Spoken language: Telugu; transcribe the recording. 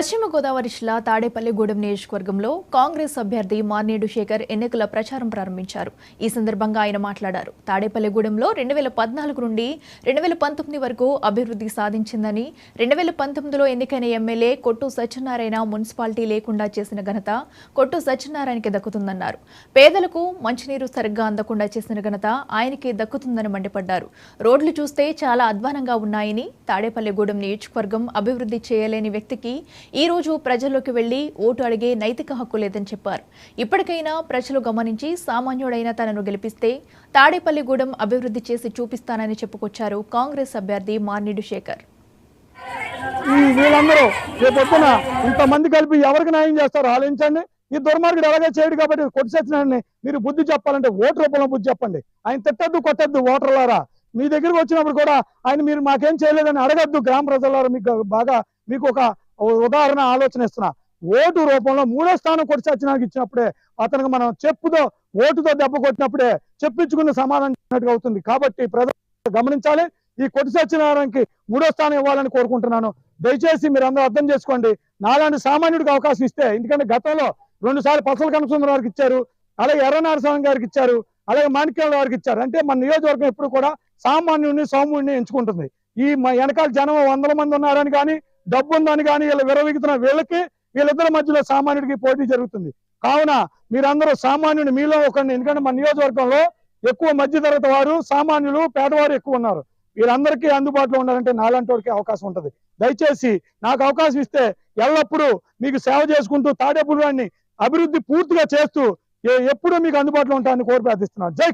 పశ్చిమ గోదావరి జిల్లా తాడేపల్లిగూడెం నియోజకవర్గంలో కాంగ్రెస్ అభ్యర్థి మార్నేడు శేఖర్ ఎన్నికల ప్రచారం ప్రారంభించారు. ఈ సందర్భంగా ఆయన మాట్లాడారు. తాడేపల్లిగూడెంలో రెండు వేల పద్నాలుగు నుండి రెండు వేల పంతొమ్మిది వరకు అభివృద్ధి సాధించిందని రెండు వేల పంతొమ్మిదిలో ఎన్నికైన ఎమ్మెల్యే కొట్టు సత్యనారాయణ మున్సిపాలిటీ లేకుండా చేసిన ఘనత కొట్టు సత్యనారాయణకి దక్కుతుందన్నారు. పేదలకు మంచినీరు సరిగ్గా అందకుండా చేసిన ఘనత ఆయనకి దక్కుతుందని మండిపడ్డారు. రోడ్లు చూస్తే చాలా అధ్వానంగా ఉన్నాయని తాడేపల్లిగూడెం నియోజకవర్గం అభివృద్ధి చేయలేని వ్యక్తికి ఈ రోజు ప్రజల్లోకి వెళ్ళి ఓటు అడిగే నైతిక హక్కు లేదని చెప్పారు. ఇప్పటికైనా ప్రజలు గమనించి సామాన్యుడైన తనను గెలిపిస్తే తాడేపల్లిగూడెం అభివృద్ధి చేసి చూపిస్తానని చెప్పుకొచ్చారు కాంగ్రెస్ అభ్యర్థి మార్నిడు శేఖర్. వీళ్ళందరూ రేపొద్దున ఇంతమంది కలిపి ఎవరికి న్యాయం చేస్తారో ఆలోచించండి. ఈ దుర్మార్గుడు ఎలాగే చేయడు కాబట్టి కొట్టిసచ్చినాన్ని మీరు బుద్ధి చెప్పాలంటే ఓటు రూపంలో బుద్ధి చెప్పండి. ఆయన తిట్టద్దు కొట్టద్దు ఓటర్లారా. మీ దగ్గరకు వచ్చినప్పుడు కూడా ఆయన మీరు మాకేం చేయలేదని అడగద్దు గ్రామ ప్రజలారా. మీకు బాగా మీకు ఒక ఉదాహరణ ఆలోచన ఇస్తున్నా. ఓటు రూపంలో మూడో స్థానం కొట్టి సచ్చినానికి ఇచ్చినప్పుడే అతనికి మనం చెప్పుతో ఓటుతో దెబ్బ కొట్టినప్పుడే చెప్పించుకున్న సమాధానం అవుతుంది. కాబట్టి ప్రజలు గమనించాలి. ఈ కొట్టి సత్యనారాయణకి మూడో స్థానం ఇవ్వాలని కోరుకుంటున్నాను. దయచేసి మీరు అందరూ అర్థం చేసుకోండి. నాలాంటి సామాన్యుడికి అవకాశం ఇస్తే ఎందుకంటే గతంలో రెండు సార్లు పసల కనసుందరం వారికి ఇచ్చారు. అలాగే ఎర్ర గారికి ఇచ్చారు. అలాగే మాణిక్యాల వారికి ఇచ్చారు. అంటే మన నియోజకవర్గం ఎప్పుడు కూడా సామాన్యుడిని సౌమ్యుడిని ఎంచుకుంటుంది. ఈ మ- వెనకాల జనం వందల మంది ఉన్నారని కానీ డబ్బు ఉందని కానీ వీళ్ళు విరవీగుతున్న వీళ్ళకి వీళ్ళిద్దరి మధ్యలో సామాన్యుడికి పోటీ జరుగుతుంది. కావున మీరందరూ సామాన్యుని మీలో ఒకరిని ఎందుకంటే మన నియోజకవర్గంలో ఎక్కువ మధ్యతరగతి వారు సామాన్యులు పేదవారు ఎక్కువ ఉన్నారు. వీరందరికీ అందుబాటులో ఉండాలంటే నాలాంటి వాడికి అవకాశం ఉంటుంది. దయచేసి నాకు అవకాశం ఇస్తే ఎల్లప్పుడూ మీకు సేవ చేసుకుంటూ తాడేపురాన్ని అభివృద్ధి పూర్తిగా చేస్తూ ఏ- ఎప్పుడూ మీకు అందుబాటులో ఉంటానని కోరి ప్రార్థిస్తున్నాను. జై